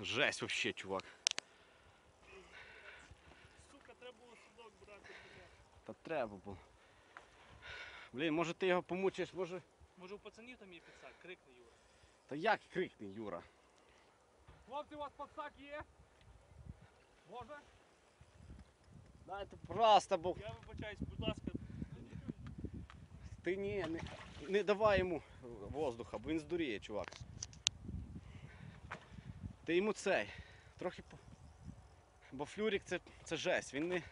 Жесть вообще, чувак. Сука, треба було судок брати. Та треба було. Блін, може ти його помучиш, може. Може у пацанів там є підсак, крикни Юра. Та як крикни, Юра? Хлопці, у вас підсак є? Може? Дайте просто, бо Я вибачаюсь, будь ласка. ти ні, не, не давай йому воздуха, бо він здуріє, чувак. Ти йому цей. Трохи по. Бо флюрік це, це жесть, він не.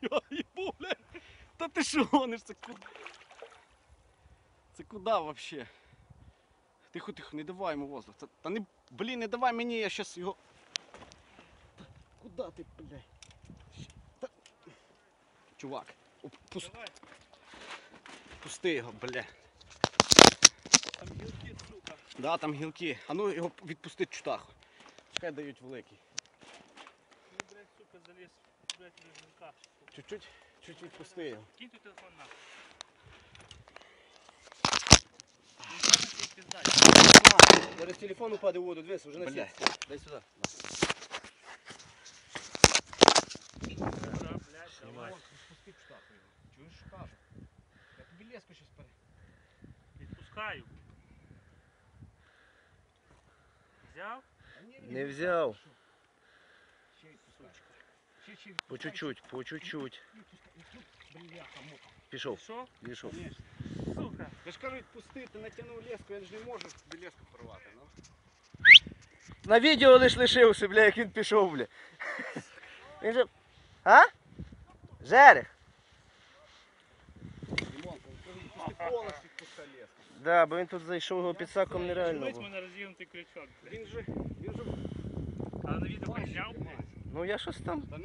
Я їбу, блядь! Та ти що гониш? Це куди? Це куди вообще? Тихо, тихо, не давай йому воздух. Та, та не, блін, не давай мені, я щас його. Та, куди ти, блядь? Та... Чувак, опусти, пусти його, бля. там гілки, сука. Да, там гілки. А ну його відпусти чутаху. Чекай дають великий. Ну, блядь, сука, заліз, блядь, гілка. Чуть-чуть, чуть-чуть пусти його. Кинь той телефон. Ну, зараз телефон упаде в воду, дивись, вже на сітці. Дай сюди. Чуєш, що кажу? Я тобі леску щас пере. Відпускаю. Взяв? Не взяв. Ще відпускай. Ще, ще По чуть-чуть, по чуть-чуть. Бляха, муха. Пішов, Пішов? пішов. Сука. Я ж кажу, відпусти, ти натягнув леску, я ж не можу тобі леску порвати, ну. На відео лиш лишився, бля, як він пішов, бля. Він же. А? Жерех? Повністю відпускай. Да, бо він тут зайшов його під саком нереально Дивись, було. мене роз'ївнутий крючок. Він же, він же Але на відео підняв, блядь. Ну я щось там. Та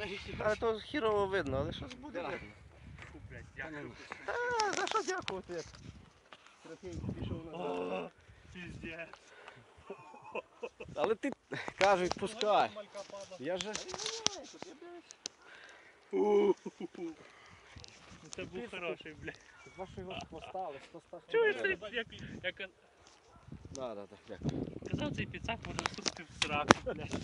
Але то хірово видно, але щось буде Да. видно. Фу, блядь, дякую. Та, за що дякувати? як пішов назад. О, Піздець. Але ти кажу, відпускай. Я же. Ну, Це був хороший, блядь. Вашого хвоста, але що став. Чуєш, ти, як, як Да, да, да, дякую. казав, цей піцак може вступити в сраку, блядь.